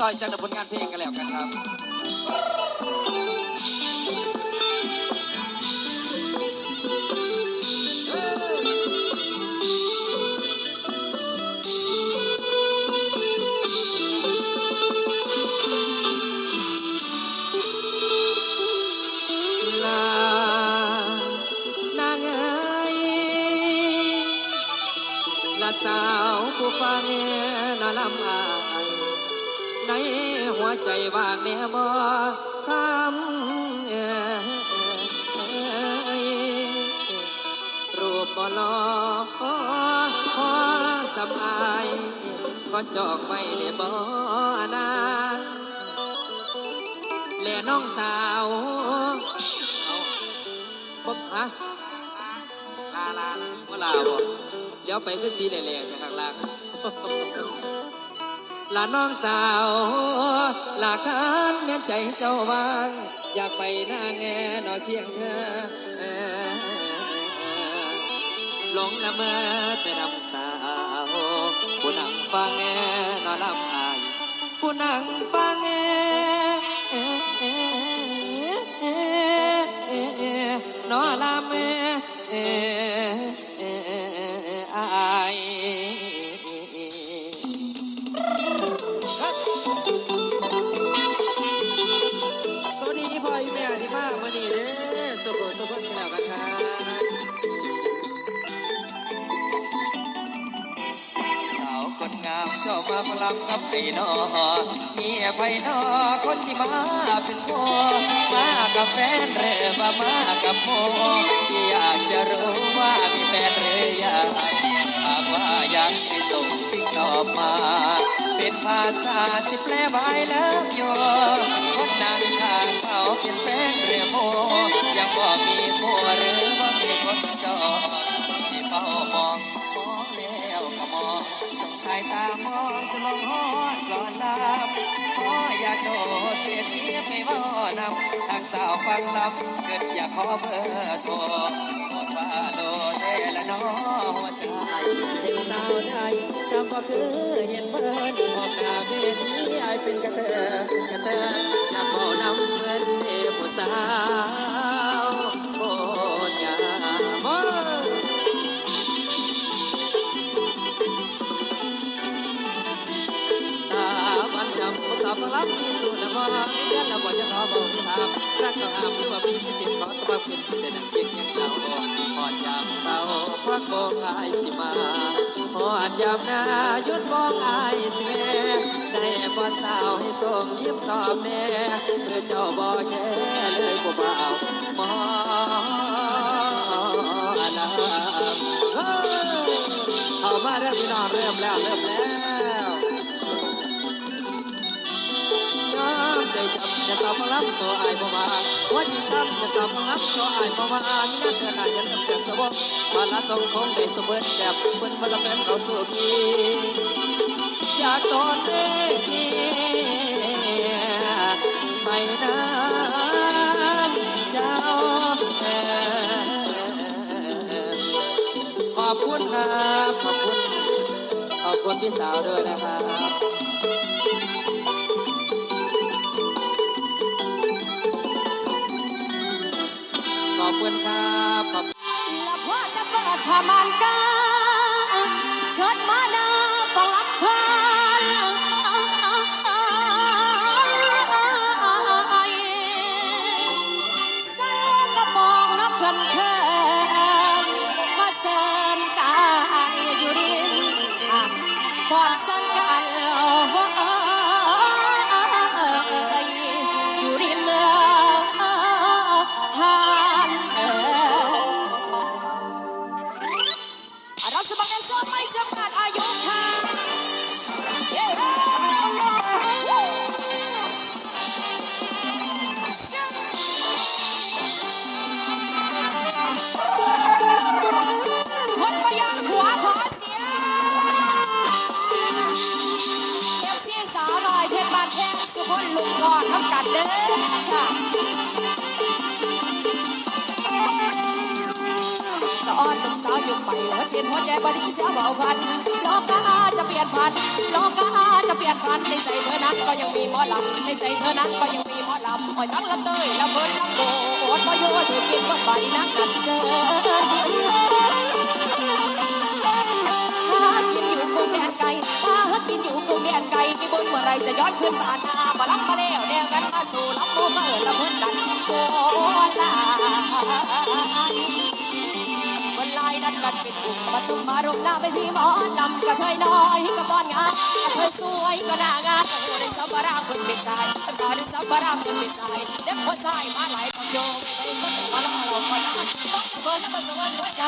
ต่อยจากผลงานเพลงกันแล้วกันครับ ในหัวใจว่างแน่บ่คำเอรูปบ่ลอกพอสำอายก็จองไว้ในบ่อนานและน้องสาวเอาปุ๊บฮะลาลาว่าลาบ่เดี๋ยวไปคือสีแหล่ๆจากข้างล่าง ลาน้องสาวลาคานแม่นใจเจ้าวางอยากไปหน้าแงนอเคียงเธอหลงละเมอแต่นำสาวผู้นั่งฟังแงนอลำอายผู้นั่งฟังแงนอลำเอ ลังกับไอ้นอมีไผนอคนที่มาเป็นพ่อมากับแฟนหรือว่ามากับโมที่อยากจะรู้ว่ามีแฟนหรือยังหากว่ายังให้ส่งสิ่งตอบมา เป็นภาษาที่แปลไว้แล้วโยคนนางข้างเขาเป็นแฟนเรือโมยังบ่มีผัวหรือว่ามีคนจอ วก็มองสงสายตามองจะลงหอดก่อนลำพออยากโดดเปรียบเทียบให้บ่นำทางสาวฟังลำเกิดอยากขอเบอร์โทรบอกว่าโดดเดละน้อหัวใจเป็นสาวไทยจำบ่คือเห็นเพิ่นออกหน้าเวทีอายเป็นกระเทอกระเทอนำเอานำเพิ่นเอผู้สาว จำภาษาพลังมีสุนทรมีเดือนละบ่จะขอบอกที่ถามรักก็ห้ามหรือว่ามีพิเศษขอสบายขึ้นแต่ดังเพียงย่างเจ้าอ่อนยามเศร้าพักบอกอายสิมาอ่อนยามนายุดมองอายสิแม่ได้บ่สาวให้ส่งยิ้มตอบแน่เพื่อเจ้าบ่แค่เลยบ่เบาหมอ ใจจำจะสาวฟังรับตัวอายบ่มาวันนี้ำจะสาวฟังรับตัวอายบ่มามีนักเกิดอาจจะเริ่มจากสวบวันละสองคงได้สมบูรณ์แบบเพิ่นมาละแฟนเขาสู่พี่อยากตอนเด็กไปน้ำเจ้าแอ่ขอบคุณครับขอบคุณขอบคุณพี่สาวด้วยนะครับาวอยู่ไปหัวเทียนหัวใจบดิ้งเช้าเบาพันโลกาจะเปลี่ยนพันโลกาจะเปลี่ยนพันในใจเธอนั้นก็ยังมีหมอลำในใจเธอนั้นก็ยังมีหมอลำหอยทั้งลำเตยลำเบิดลำโบดพอโยถูกกินก็ไปนักกันเสิร์ถ้ากินอยู่กุ้งแดนไก่ถ้ากินอยู่กุ้งแดนไก่มีบุญเมื่อไรจะย้อนขึ้นบ้านนามาลับมาแล้วแนวกันมา มารุมหน้าไปที่หมอลำก็เทยน้อยก็ะอนงาเทยสวยก็น่างามโอ้ได้สับปะรดคนไม่ใชายสับปะได้สับปะรดคนไม่ใชาเด็กผู้ชายมาหลายคนโยมมาแล้วเมาคอยนะคนละคนสวรรค์หัวใจ